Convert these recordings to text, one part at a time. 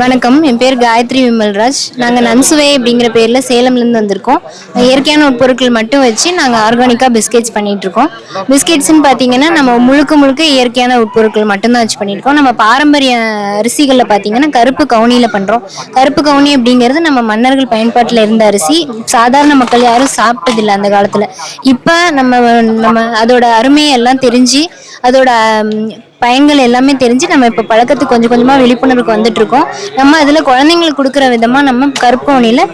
வணக்கம். என் பேர் காயத்ரி விமல்ராஜ். நாங்கள் நன்சுவை அப்படிங்கிற பேரில் சேலம்லேருந்து வந்திருக்கோம். இயற்கையான உட்பொருட்கள் மட்டும் வச்சு நாங்கள் ஆர்கானிக்காக பிஸ்கெட்ஸ் பண்ணிகிட்ருக்கோம் இருக்கோம் பிஸ்கெட்ஸ்னு பார்த்தீங்கன்னா நம்ம முழுக்க முழுக்க இயற்கையான உட்பொருட்கள் மட்டும்தான் வச்சு பண்ணியிருக்கோம். நம்ம பாரம்பரிய அரிசிகளில் பார்த்தீங்கன்னா கருப்பு கவுனியில் பண்ணுறோம் கருப்பு கவுனி அப்படிங்கிறது நம்ம மன்னர்கள் பயன்பாட்டில் இருந்த அரிசி. சாதாரண மக்கள் யாரும் சாப்பிட்டதில்லை அந்த காலத்தில். இப்போ நம்ம நம்ம அதோட அருமையெல்லாம் தெரிஞ்சு அதோட பயன்கள் எல்லாமே தெரிஞ்சு நம்ம இப்போ பழக்கத்துக்கு கொஞ்சம் கொஞ்சமாக விழிப்புணர்வுக்கு வந்துட்டு இருக்கோம் நம்ம அதில் குழந்தைங்களுக்கு கொடுக்குற விதமாக நம்ம கருப்போனியில்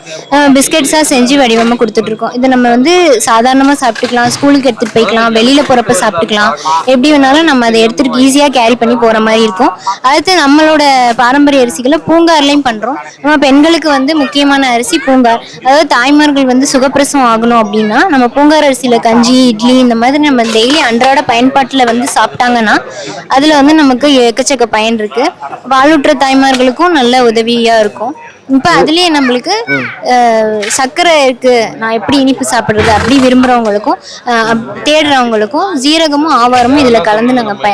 பிஸ்கெட்ஸாக செஞ்சு வடிவமாக கொடுத்துட்டு இருக்கோம் இதை நம்ம வந்து சாதாரணமாக சாப்பிட்டுக்கலாம் ஸ்கூலுக்கு எடுத்துகிட்டு போய்க்கலாம் வெளியில் போகிறப்ப சாப்பிட்டுக்கலாம். எப்படி வேணாலும் நம்ம அதை எடுத்துகிட்டு ஈஸியாக கேரி பண்ணி போகிற மாதிரி இருக்கும். அடுத்து நம்மளோட பாரம்பரிய அரிசிகளை பூங்கார்லையும் பண்ணுறோம் நம்ம பெண்களுக்கு வந்து முக்கியமான அரிசி பூங்கார். அதாவது தாய்மார்கள் வந்து சுகப்பிரசவம் ஆகணும் அப்படின்னா நம்ம பூங்கார் அரிசியில் கஞ்சி இட்லி இந்த மாதிரி நம்ம டெய்லி அன்றாட பயன்பாட்டில் வந்து சாப்பிட்டாங்கன்னா அதில் வந்து நமக்கு எக்கச்சக்க பயன் இருக்கு. பாலூற்ற தாய்மார்களுக்கும் நல்ல உதவியாக இருக்கும். இப்போ அதுலேயே நம்மளுக்கு சர்க்கரை இருக்கு. நான் எப்படி இனிப்பு சாப்பிட்றது அப்படி விரும்புகிறவங்களுக்கும் தேடுறவங்களுக்கும் ஜீரகமும் ஆவாரமும் இதில் கலந்து நாங்கள் ப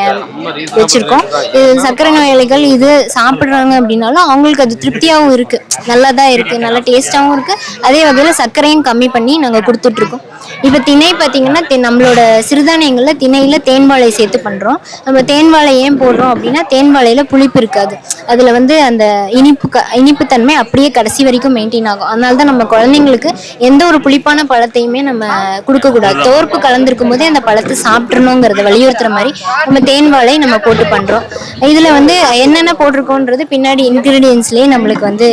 வச்சுருக்கோம். இது சர்க்கரை நோயாளிகள் இது சாப்பிட்றாங்க அப்படின்னாலும் அவங்களுக்கு அது திருப்தியாகவும் இருக்குது நல்லா தான் இருக்குது நல்லா டேஸ்ட்டாகவும் இருக்குது அதே வகையில் சர்க்கரையும் கம்மி பண்ணி நாங்கள் கொடுத்துட்ருக்கோம். இப்போ திணை பார்த்தீங்கன்னா நம்மளோட சிறுதானியங்களில் திணையில் தேன்வாழை சேர்த்து பண்ணுறோம் நம்ம தேன்வாழை ஏன் போடுறோம் அப்படின்னா தேன்வாழையில் புளிப்பு இருக்காது. அதில் வந்து அந்த இனிப்பு க இனிப்பு தன்மை அப்படியே கடைசி வரைக்கும் மெயின்டைன் ஆகும். அதனால தான் நம்ம குழந்தைங்களுக்கு எந்த ஒரு புளிப்பான பழத்தையுமே நம்ம கொடுக்கக்கூடாது தோற்பு கலந்துருக்கும் போதே அந்த பழத்தை சாப்பிட்றணுங்கிறத வலியுறுத்துற மாதிரி நம்ம தேன் வாழை நம்ம போட்டு பண்ணுறோம் இதில் வந்து என்னென்ன போட்டிருக்கோன்றது பின்னாடி இன்க்ரீடியன்ஸ்லேயே நம்மளுக்கு வந்து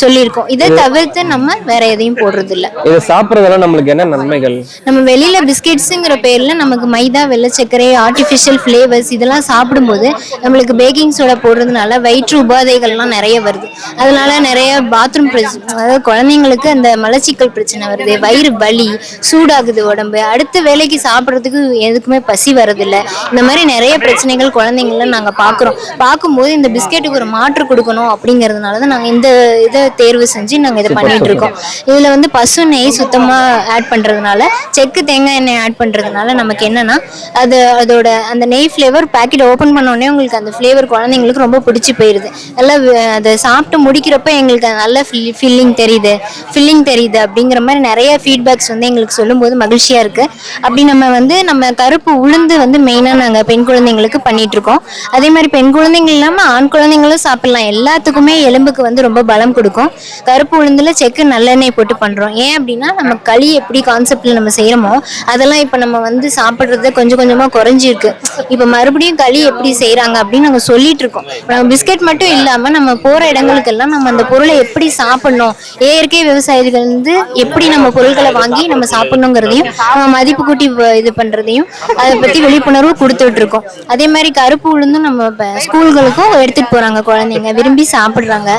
சொல்லியிருக்கோம். இதை தவிர்த்து நம்ம வேற எதையும் போடுறது இல்ல இதை சாப்பிட்றதால நம்மளுக்கு என்ன நன்மைகள்? நம்ம வெளியில பிஸ்கெட்ஸுங்கிற பேர்ல நமக்கு மைதா வெள்ளை சர்க்கரை ஆர்டிஃபிஷியல் ஃப்ளேவர்ஸ் இதெல்லாம் சாப்பிடும்போது நம்மளுக்கு பேக்கிங் சோடா போடுறதுனால வயிற்று உபாதைகள்லாம் நிறைய வருது. அதனால நிறைய பாத்ரூம் பிரச்சனை அதாவது குழந்தைங்களுக்கு அந்த மலச்சிக்கல் பிரச்சனை வருது வயிறு வலி சூடாகுது உடம்பு. அடுத்த வேலைக்கு சாப்பிட்றதுக்கு எதுக்குமே பசி வரதில்ல இந்த மாதிரி நிறைய பிரச்சனைகள் குழந்தைங்கள நாங்கள் பார்க்குறோம். பார்க்கும்போது இந்த பிஸ்கெட்டுக்கு ஒரு மாற்று கொடுக்கணும் அப்படிங்கிறதுனால தான் நாங்கள் இந்த இதை தேர்வு செஞ்சு நாங்கள் இதை பண்ணிட்டு இருக்கோம். இதில் வந்து பசு நெய் சுத்தமாக ஆட் பண்ணுறதுனால செக்கு தேங்காய் எண்ணெய் ஆட் பண்ணுறதுனால நமக்கு என்னன்னா அது அதோட அந்த நெய் ஃப்ளேவர் பேக்கெட் ஓப்பன் பண்ண உடனே உங்களுக்கு அந்த ஃப்ளேவர் குழந்தைங்களுக்கு ரொம்ப பிடிச்சி போயிடுது நல்லா வி- அதை சாப்பிட்டு முடிக்கிறப்ப எங்களுக்கு நல்ல ஃபில்லிங் தெரியுது. ஃபில்லிங் தெரியுது அப்படிங்கிற மாதிரி நிறைய ஃபீட்பேக்ஸ் வந்து எங்களுக்கு சொல்லும்போது மகிழ்ச்சியாக இருக்குது அப்படி நம்ம வந்து நம்ம கருப்பு உளுந்து வந்து மெயினாக நாங்கள் பெண் குழந்தைங்களுக்கு பண்ணிட்டு இருக்கோம். அதே மாதிரி பெண் குழந்தைங்க இல்லாமல் ஆண் குழந்தைங்களும் சாப்பிடலாம். எல்லாத்துக்குமே எலும்புக்கு வந்து ரொம்ப பலம் கொடுக்கும். கருப்பு உளுந்துல செக்கு நல்லெண்ணெய் போட்டு பண்ணுறோம் ஏன் அப்படின்னா நம்ம களி எப்படி கான்செப்டில் நம்ம செய்கிறோமோ அதெல்லாம் இப்போ நம்ம வந்து சாப்பிட்றது கொஞ்சம் கொஞ்சமாக குறைஞ்சிருக்கு. இப்போ மறுபடியும் களி எப்படி செய்கிறாங்க அப்படின்னு நாங்கள் சொல்லிட்டு இருக்கோம். நம்ம பிஸ்கெட் மட்டும் இல்லாமல் நம்ம போகிற இடங்களுக்கெல்லாம் நம்ம அந்த பொருளை எப்படி சாப்பிடணும் இயற்கை விவசாயிகள் வந்து எப்படி நம்ம பொருட்களை வாங்கி நம்ம சாப்பிடணுங்கிறதையும் நம்ம மதிப்பு கூட்டி இது பண்ணுறதையும் அதை பற்றி விழிப்புணர்வு கொடுத்துட்டு இருக்கோம். அதே மாதிரி கருப்பு உளுந்தும் நம்ம ஸ்கூல்களுக்கும் எடுத்துகிட்டு போகிறாங்க குழந்தைங்க விரும்பி சாப்பிட்றாங்க.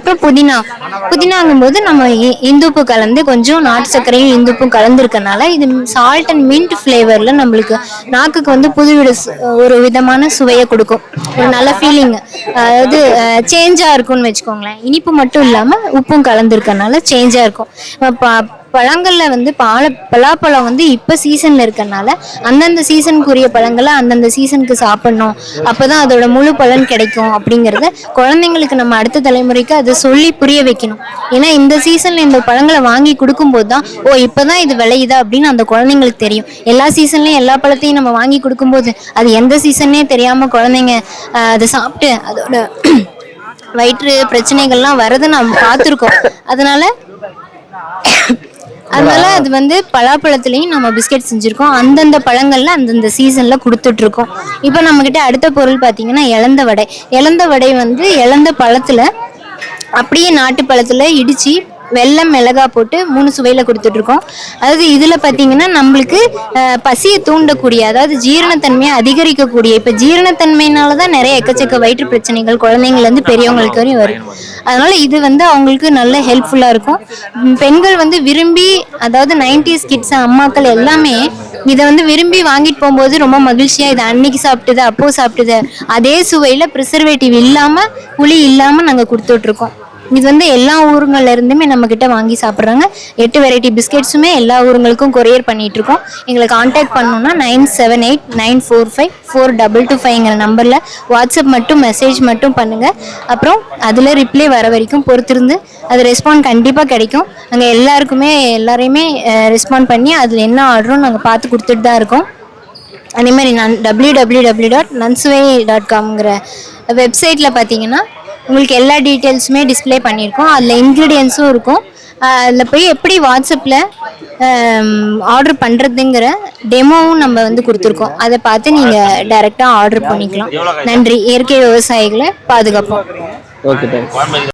அப்புறம் புதினா. புதினாங்கும்போது நம்ம இ- இந்துப்பு கலந்து கொஞ்சம் நாட்டு சர்க்கரையும் இந்துப்பும் கலந்துருக்கனால இது சால்ட் அண்ட் மின்ட் ஃப்ளேவரில் நம்மளுக்கு நாக்குக்கு வந்து புதுவிட சு- ஒரு விதமான சுவையை கொடுக்கும். ஒரு நல்ல ஃபீலிங் அதாவது சேஞ்சாக இருக்கும்னு வச்சுக்கோங்களேன். இனிப்பு மட்டும் இல்லாமல் உப்பும் கலந்துருக்கனால சேஞ்சாக இருக்கும். இப்ப பழங்களில் வந்து பால பலாப்பழம் வந்து இப்போ சீசனில் இருக்கறனால அந்தந்த சீசனுக்குரிய பழங்களை அந்தந்த சீசனுக்கு சாப்பிட்ணும். அப்போ தான் அதோட முழு பலன் கிடைக்கும் அப்படிங்கிறத குழந்தைங்களுக்கு நம்ம அடுத்த தலைமுறைக்கு அதை சொல்லி புரிய வைக்கணும். ஏன்னா இந்த சீசனில் இந்த பழங்களை வாங்கி கொடுக்கும்போது தான் ஓ இப்போ தான் இது விளையுதா அப்படின்னு அந்த குழந்தைங்களுக்கு தெரியும். எல்லா சீசன்லேயும் எல்லா பழத்தையும் நம்ம வாங்கி கொடுக்கும்போது அது எந்த சீசன்னே தெரியாமல் குழந்தைங்க அதை சாப்பிட்டு அதோட வயிற்று பிரச்சனைகள்லாம் வரதை நம்ம பார்த்துருக்கோம். அதனால அதனால அது வந்து பலாப்பழத்துலயும் நம்ம பிஸ்கெட் செஞ்சிருக்கோம். அந்தந்த பழங்கள்ல அந்தந்த சீசன்ல கொடுத்துட்டு இருக்கோம் இப்போ நம்ம கிட்ட அடுத்த பொருள் பாத்தீங்கன்னா இளந்த வடை. இளந்த வடை வந்து இளந்த பழத்துல அப்படியே நாட்டு பழத்துல இடிச்சு வெல்லம் மிளகா போட்டு மூணு சுவையில் கொடுத்துட்ருக்கோம். அதாவது இதில் பார்த்தீங்கன்னா நம்மளுக்கு பசியை தூண்டக்கூடிய அதாவது ஜீரணத்தன்மையை அதிகரிக்கக்கூடிய இப்போ ஜீரணத்தன்மையினால தான் நிறைய எக்கச்சக்க வயிற்று பிரச்சனைகள் குழந்தைங்கள்லேருந்து பெரியவங்களுக்கு வரையும் வரும். அதனால் இது வந்து அவங்களுக்கு நல்ல ஹெல்ப்ஃபுல்லாக இருக்கும். பெண்கள் வந்து விரும்பி அதாவது நைன்டிஸ் கிட்ஸ் அம்மாக்கள் எல்லாமே இதை வந்து விரும்பி வாங்கிட்டு போகும்போது ரொம்ப மகிழ்ச்சியாக இது அன்னைக்கு சாப்பிட்டது அப்போ சாப்பிட்டது அதே சுவையில் ப்ரிசர்வேட்டிவ் இல்லாமல் புளி இல்லாமல் நாங்கள் கொடுத்துட்ருக்கோம். இது வந்து எல்லா ஊருங்கள்ல இருந்துமே நம்ம கிட்ட வாங்கி சாப்பிட்றாங்க. எட்டு வெரைட்டி பிஸ்கெட்ஸுமே எல்லா ஊருங்களுக்கும் கொரியர் பண்ணிட்டு இருக்கோம் எங்களை காண்டாக்ட் பண்ணணும்னா nine seven eight nine four five four double two ஃபைவ்ங்கிற நம்பரில் வாட்ஸ்அப் மட்டும் மெசேஜ் மட்டும் பண்ணுங்கள் அப்புறம் அதில் ரிப்ளை வர வரைக்கும் பொறுத்திருந்து அது ரெஸ்பாண்ட் கண்டிப்பாக கிடைக்கும். நாங்கள் எல்லாருக்குமே எல்லாரையுமே ரெஸ்பாண்ட் பண்ணி அதில் என்ன ஆர்டரும் நாங்கள் பார்த்து கொடுத்துட்டு தான் இருக்கோம். அதே மாதிரி நான் W W W dot Nansuvai dot காம்ங்கிற வெப்சைட்டில் பார்த்தீங்கன்னா உங்களுக்கு எல்லா டீட்டெயில்ஸுமே டிஸ்ப்ளே பண்ணியிருக்கோம். அதில் இன்க்ரீடியன்ஸும் இருக்கும். அதில் போய் எப்படி வாட்ஸ்அப்பில் ஆர்டர் பண்ணுறதுங்கிற டெமோவும் நம்ம வந்து கொடுத்துருக்கோம். அதை பார்த்து நீங்கள் டைரெக்டாக ஆர்டர் பண்ணிக்கலாம். நன்றி. இயற்கை விவசாயிகளை பாதுகாப்போம். Okay thanks.